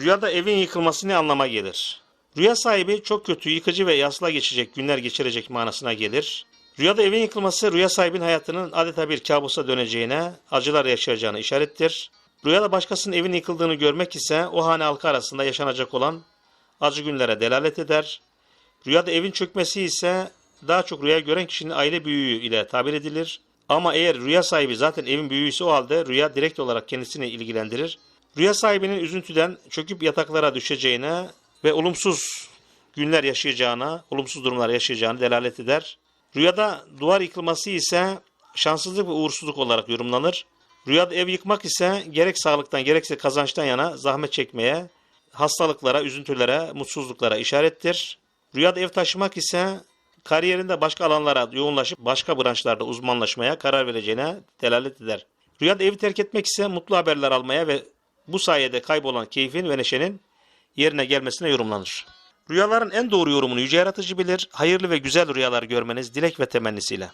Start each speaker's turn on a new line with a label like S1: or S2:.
S1: Rüyada evin yıkılması ne anlama gelir? Rüya sahibi çok kötü, yıkıcı ve yasla geçecek günler geçirecek manasına gelir. Rüyada evin yıkılması rüya sahibinin hayatının adeta bir kabusa döneceğine, acılar yaşayacağına işarettir. Rüyada başkasının evin yıkıldığını görmek ise o hane halkı arasında yaşanacak olan acı günlere delalet eder. Rüyada evin çökmesi ise daha çok rüya gören kişinin aile büyüğü ile tabir edilir. Ama eğer rüya sahibi zaten evin büyüğüyse o halde rüya direkt olarak kendisini ilgilendirir. Rüya sahibinin üzüntüden çöküp yataklara düşeceğine ve olumsuz günler yaşayacağına, olumsuz durumlar yaşayacağını delalet eder. Rüyada duvar yıkılması ise şanssızlık ve uğursuzluk olarak yorumlanır. Rüyada ev yıkmak ise gerek sağlıktan gerekse kazançtan yana zahmet çekmeye, hastalıklara, üzüntülere, mutsuzluklara işarettir. Rüyada ev taşımak ise kariyerinde başka alanlara yoğunlaşıp başka branşlarda uzmanlaşmaya karar vereceğine delalet eder. Rüyada evi terk etmek ise mutlu haberler almaya ve bu sayede kaybolan keyfin ve neşenin yerine gelmesine yorumlanır. Rüyaların en doğru yorumunu yüce yaratıcı bilir. Hayırlı ve güzel rüyalar görmeniz dilek ve temennisiyle.